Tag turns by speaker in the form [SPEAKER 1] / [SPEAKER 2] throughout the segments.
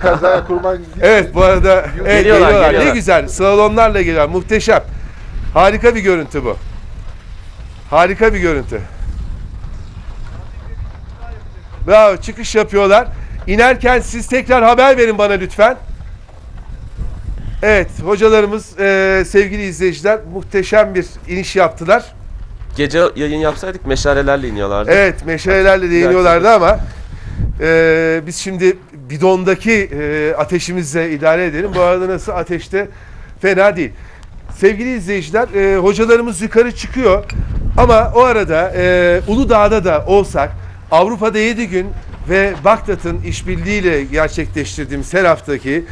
[SPEAKER 1] Kazaya kurban
[SPEAKER 2] Evet bu arada evet,
[SPEAKER 3] Geliyorlar,
[SPEAKER 2] geliyorlar.
[SPEAKER 3] geliyorlar.
[SPEAKER 2] Ne güzel slalomlarla geliyorlar. Muhteşem. Harika bir görüntü bu. Harika bir görüntü. Bravo çıkış yapıyorlar. İnerken siz tekrar haber verin bana lütfen. Evet hocalarımız e, sevgili izleyiciler muhteşem bir iniş yaptılar.
[SPEAKER 3] Gece yayın yapsaydık meşalelerle iniyorlardı.
[SPEAKER 2] Evet meşalelerle değiniyorlardı ama e, biz şimdi bidondaki e, ateşimizle idare edelim. Bu arada nasıl ateşte fena değil. Sevgili izleyiciler e, hocalarımız yukarı çıkıyor ama o arada e, Uludağ'da da olsak Avrupa'da 7 gün ve Bagdat'ın işbirliğiyle gerçekleştirdiğimiz her haftaki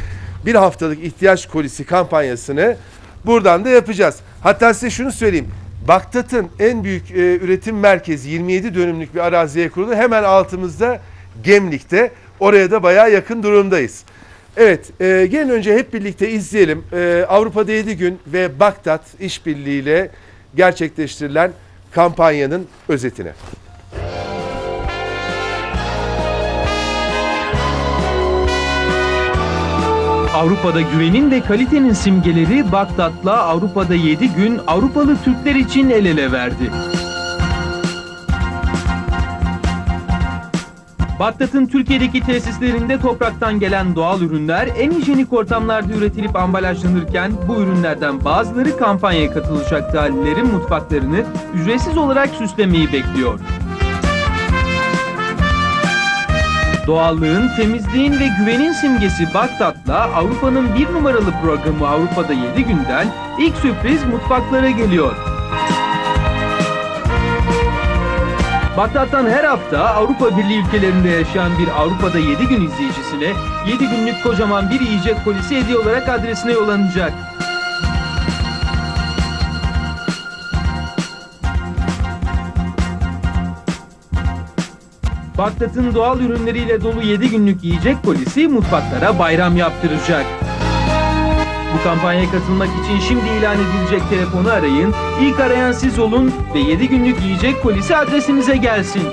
[SPEAKER 2] bir haftalık ihtiyaç kolisi kampanyasını buradan da yapacağız. Hatta size şunu söyleyeyim. Bagdat'ın en büyük e, üretim merkezi 27 dönümlük bir araziye kurulu. Hemen altımızda Gemlik'te. Oraya da bayağı yakın durumdayız. Evet, e, gelin önce hep birlikte izleyelim. E, Avrupa'da 7 gün ve Bagdat işbirliğiyle gerçekleştirilen kampanyanın özetini.
[SPEAKER 4] Avrupa'da güvenin ve kalitenin simgeleri Bagdat'la Avrupa'da 7 gün Avrupalı Türkler için el ele verdi. Bagdat'ın Türkiye'deki tesislerinde topraktan gelen doğal ürünler en hijyenik ortamlarda üretilip ambalajlanırken bu ürünlerden bazıları kampanyaya katılacak dahillerin mutfaklarını ücretsiz olarak süslemeyi bekliyor. Doğallığın, temizliğin ve güvenin simgesi Bagdat'la Avrupa'nın bir numaralı programı Avrupa'da 7 günden ilk sürpriz mutfaklara geliyor. Bagdat'tan her hafta Avrupa Birliği ülkelerinde yaşayan bir Avrupa'da 7 gün izleyicisine 7 günlük kocaman bir yiyecek polisi hediye olarak adresine yollanacak. Bagdat'ın doğal ürünleriyle dolu 7 günlük yiyecek polisi mutfaklara bayram yaptıracak. Bu kampanyaya katılmak için şimdi ilan edilecek telefonu arayın, ilk arayan siz olun ve 7 günlük yiyecek polisi adresinize gelsin.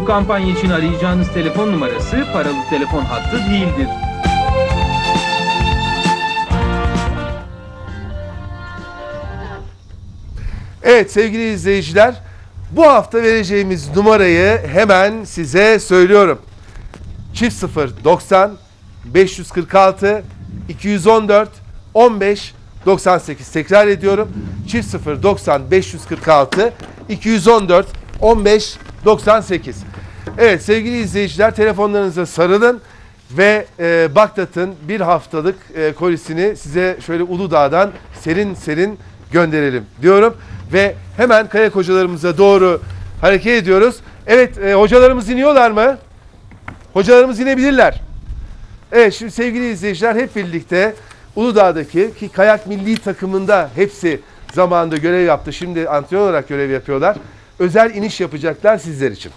[SPEAKER 4] Bu kampanya için arayacağınız telefon numarası paralı telefon hattı değildir.
[SPEAKER 2] Evet sevgili izleyiciler, bu hafta vereceğimiz numarayı hemen size söylüyorum. Çift 0 90 546 214 15 98 tekrar ediyorum. Çift 0 90 546 214 15 98. Evet sevgili izleyiciler telefonlarınıza sarılın ve e, Bagdat'ın bir haftalık e, kolisini size şöyle Uludağ'dan serin serin gönderelim diyorum. Ve hemen kayak hocalarımıza doğru hareket ediyoruz. Evet e, hocalarımız iniyorlar mı? Hocalarımız inebilirler. Evet şimdi sevgili izleyiciler hep birlikte Uludağ'daki ki kayak milli takımında hepsi zamanında görev yaptı. Şimdi antrenör olarak görev yapıyorlar. Özel iniş yapacaklar sizler için.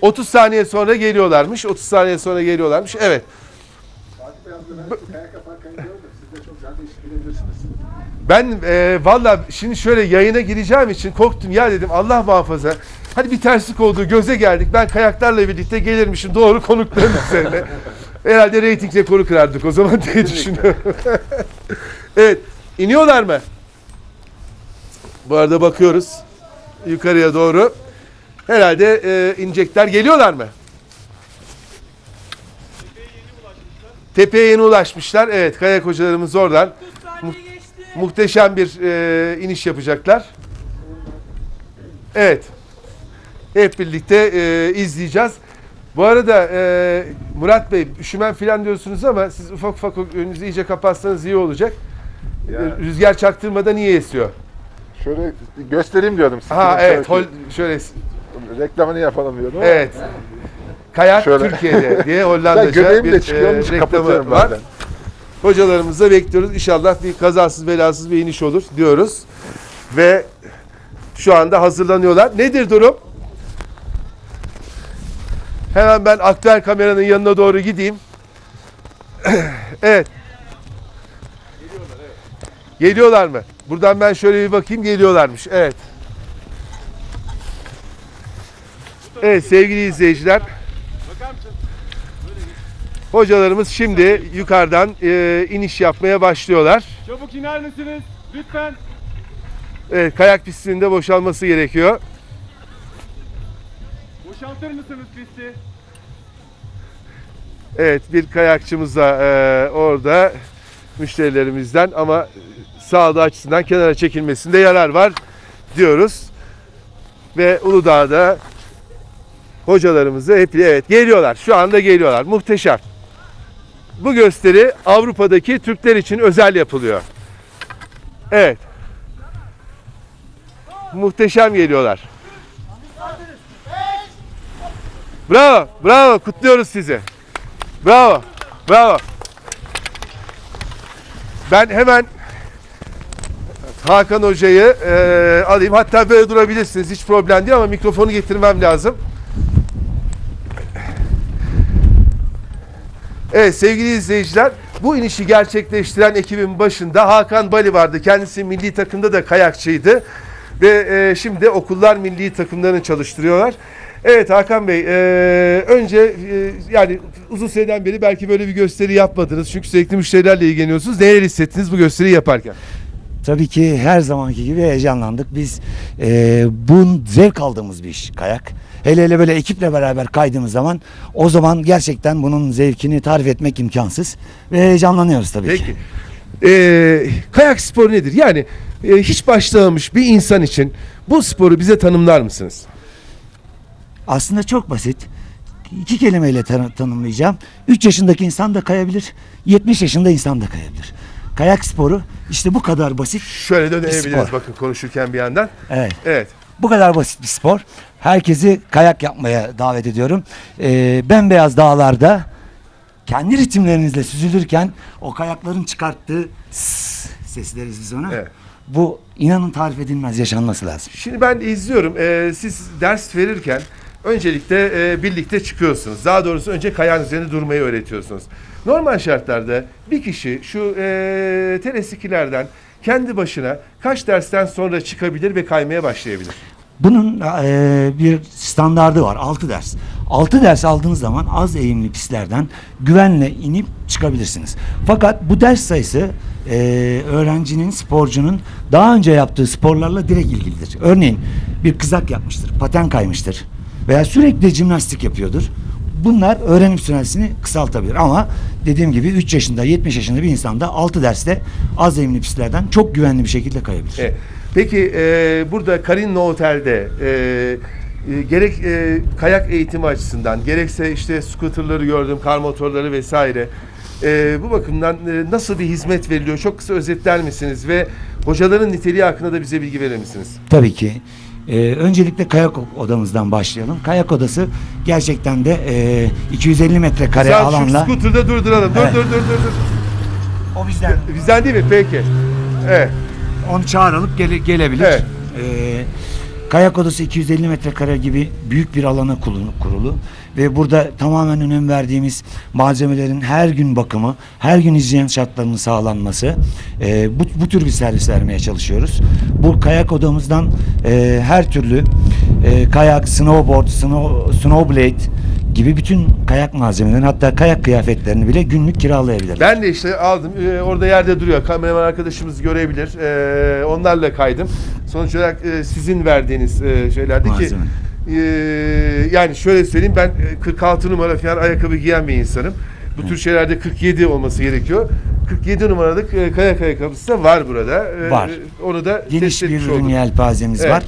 [SPEAKER 2] 30 saniye sonra geliyorlarmış. 30 saniye sonra geliyorlarmış. Evet. Ben e, valla şimdi şöyle yayına gireceğim için korktum. Ya dedim Allah muhafaza. Hadi bir terslik oldu. Göze geldik. Ben kayaklarla birlikte gelirmişim. Doğru konukların üzerine. Herhalde reyting rekoru kırardık o zaman diye düşünüyorum. evet. iniyorlar mı? Bu arada bakıyoruz. Yukarıya doğru. Herhalde e, inecekler. Geliyorlar mı? Tepeye yeni ulaşmışlar. Evet, kayak hocalarımız oradan. Mu- muhteşem bir e, iniş yapacaklar. Evet. Hep birlikte e, izleyeceğiz. Bu arada e, Murat Bey üşümen falan diyorsunuz ama siz ufak ufak önünüzü iyice kapatsanız iyi olacak.
[SPEAKER 1] Ya.
[SPEAKER 2] E, Rüzgar çaktırmadan niye esiyor?
[SPEAKER 1] Şöyle göstereyim diyordum. size.
[SPEAKER 2] Ha
[SPEAKER 1] Şöyle
[SPEAKER 2] evet, hol, şöyle
[SPEAKER 1] Reklamını yapalım diyordum.
[SPEAKER 2] evet. Kayak
[SPEAKER 1] Şöyle.
[SPEAKER 2] Türkiye'de diye Hollandaca bir e, reklamı var.
[SPEAKER 1] bazen.
[SPEAKER 2] Hocalarımızı da bekliyoruz. İnşallah bir kazasız belasız bir iniş olur diyoruz. Ve şu anda hazırlanıyorlar. Nedir durum? Hemen ben aktüel kameranın yanına doğru gideyim. evet. Geliyorlar mı? Buradan ben şöyle bir bakayım geliyorlarmış. Evet. Evet sevgili izleyiciler. Hocalarımız şimdi yukarıdan e, iniş yapmaya başlıyorlar.
[SPEAKER 5] Çabuk iner misiniz? Lütfen.
[SPEAKER 2] Evet, kayak pistinin de boşalması gerekiyor.
[SPEAKER 5] Boşaltır mısınız pisti?
[SPEAKER 2] Evet bir kayakçımız da e, orada müşterilerimizden ama sağlığı açısından kenara çekilmesinde yarar var diyoruz. Ve Uludağ'da hocalarımızı hep evet geliyorlar. Şu anda geliyorlar. Muhteşem. Bu gösteri Avrupa'daki Türkler için özel yapılıyor. Evet. Muhteşem geliyorlar. Bravo, bravo. Kutluyoruz sizi. Bravo. Bravo. Ben hemen Hakan Hoca'yı eee, alayım. Hatta böyle durabilirsiniz. Hiç problem değil ama mikrofonu getirmem lazım. Evet sevgili izleyiciler bu inişi gerçekleştiren ekibin başında Hakan Bali vardı. Kendisi milli takımda da kayakçıydı. Ve e, şimdi okullar milli takımlarını çalıştırıyorlar. Evet Hakan Bey, e, önce e, yani uzun süreden beri belki böyle bir gösteri yapmadınız. Çünkü sürekli müşterilerle ilgileniyorsunuz. Neler hissettiniz bu gösteriyi yaparken?
[SPEAKER 6] Tabii ki her zamanki gibi heyecanlandık. Biz e, bu zevk aldığımız bir iş kayak. Hele hele böyle ekiple beraber kaydığımız zaman o zaman gerçekten bunun zevkini tarif etmek imkansız. Ve heyecanlanıyoruz tabii
[SPEAKER 2] Peki.
[SPEAKER 6] ki.
[SPEAKER 2] E, kayak sporu nedir? Yani e, hiç başlamamış bir insan için bu sporu bize tanımlar mısınız?
[SPEAKER 6] Aslında çok basit. İki kelimeyle tan- tanımlayacağım. 3 yaşındaki insan da kayabilir. 70 yaşında insan da kayabilir. Kayak sporu işte bu kadar basit.
[SPEAKER 2] Şöyle dönebiliriz
[SPEAKER 6] spor.
[SPEAKER 2] bakın konuşurken bir yandan.
[SPEAKER 6] Evet.
[SPEAKER 2] Evet.
[SPEAKER 6] Bu kadar basit bir spor. Herkesi kayak yapmaya davet ediyorum. Ee, bembeyaz dağlarda kendi ritimlerinizle süzülürken o kayakların çıkarttığı sss ses deriz biz ona.
[SPEAKER 2] Evet.
[SPEAKER 6] Bu inanın tarif edilmez yaşanması lazım.
[SPEAKER 2] Şimdi ben izliyorum. Ee, siz ders verirken öncelikle e, birlikte çıkıyorsunuz. Daha doğrusu önce kayağın üzerinde durmayı öğretiyorsunuz. Normal şartlarda bir kişi şu e, telesikilerden kendi başına kaç dersten sonra çıkabilir ve kaymaya başlayabilir?
[SPEAKER 6] Bunun eee, bir standardı var. 6 ders. 6 ders aldığınız zaman az eğimli pistlerden güvenle inip çıkabilirsiniz. Fakat bu ders sayısı eee, öğrencinin, sporcunun daha önce yaptığı sporlarla direkt ilgilidir. Örneğin bir kızak yapmıştır, paten kaymıştır veya sürekli jimnastik yapıyordur. Bunlar öğrenim süresini kısaltabilir ama dediğim gibi 3 yaşında 70 yaşında bir insanda 6 derste az eğimli pistlerden çok güvenli bir şekilde kayabilir.
[SPEAKER 2] Evet. Peki e, burada Karinlo Otel'de e, e, gerek e, kayak eğitimi açısından gerekse işte scooterları gördüm, kar motorları vesaire. E, bu bakımdan e, nasıl bir hizmet veriliyor? Çok kısa özetler misiniz ve hocaların niteliği hakkında da bize bilgi verir misiniz?
[SPEAKER 6] Tabii ki. Ee, öncelikle kayak odamızdan başlayalım. Kayak odası gerçekten de e, 250 metrekare
[SPEAKER 2] Sen şu
[SPEAKER 6] alanla.
[SPEAKER 2] scooter'da durduralım. Dur
[SPEAKER 6] Evet.
[SPEAKER 2] dur dur dur. dur.
[SPEAKER 6] O bizden.
[SPEAKER 2] Bizden değil mi? Peki. Evet.
[SPEAKER 6] Onu çağırılıp gele- gelebilir.
[SPEAKER 2] Evet.
[SPEAKER 6] Ee, kayak odası 250 metrekare gibi büyük bir alana kurulu, ve burada tamamen önem verdiğimiz malzemelerin her gün bakımı, her gün hijyen şartlarının sağlanması, e, bu, bu tür bir servis vermeye çalışıyoruz. Bu kayak odamızdan e, her türlü e, kayak, snowboard, snow, snowblade gibi bütün kayak malzemelerini hatta kayak kıyafetlerini bile günlük kiralayabilirler.
[SPEAKER 2] Ben de işte aldım. Ee, orada yerde duruyor. Kameraman arkadaşımız görebilir. Ee, onlarla kaydım. Sonuç olarak e, sizin verdiğiniz e, şeylerdi ki
[SPEAKER 6] Malzeme.
[SPEAKER 2] e, yani şöyle söyleyeyim ben e, 46 numara falan ayakkabı giyen bir insanım. Bu tür şeylerde 47 olması gerekiyor. 47 numaralık e, kayak ayakkabısı da var burada. Ee,
[SPEAKER 6] Var.
[SPEAKER 2] Onu da
[SPEAKER 6] Geniş
[SPEAKER 2] test
[SPEAKER 6] bir
[SPEAKER 2] etmiş
[SPEAKER 6] ürün
[SPEAKER 2] olduk.
[SPEAKER 6] yelpazemiz
[SPEAKER 2] Evet.
[SPEAKER 6] var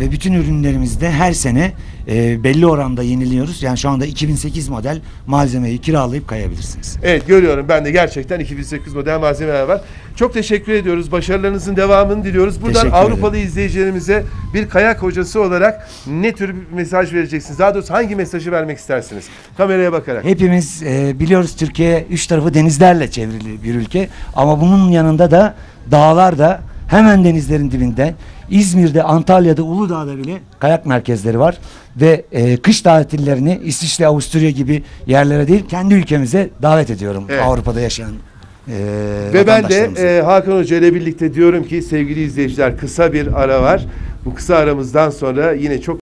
[SPEAKER 6] ve bütün ürünlerimizde her sene e, belli oranda yeniliyoruz. Yani şu anda 2008 model malzemeyi kiralayıp kayabilirsiniz.
[SPEAKER 2] Evet görüyorum ben de gerçekten 2008 model malzemeler var. Çok teşekkür ediyoruz. Başarılarınızın devamını diliyoruz. Buradan
[SPEAKER 6] Teşekkür
[SPEAKER 2] Avrupalı izleyicilerimize bir kayak hocası olarak ne tür bir mesaj vereceksiniz? Daha doğrusu hangi mesajı vermek istersiniz? Kameraya bakarak.
[SPEAKER 6] Hepimiz e, biliyoruz Türkiye üç tarafı denizlerle çevrili bir ülke ama bunun yanında da dağlar da hemen denizlerin dibinde İzmir'de, Antalya'da, Uludağ'da bile kayak merkezleri var ve e, kış tatillerini İsviçre, Avusturya gibi yerlere değil kendi ülkemize davet ediyorum
[SPEAKER 2] Evet.
[SPEAKER 6] Avrupa'da yaşayan e,
[SPEAKER 2] Ve ben de e, Hakan Hoca ile birlikte diyorum ki sevgili izleyiciler kısa bir ara var. Bu kısa aramızdan sonra yine çok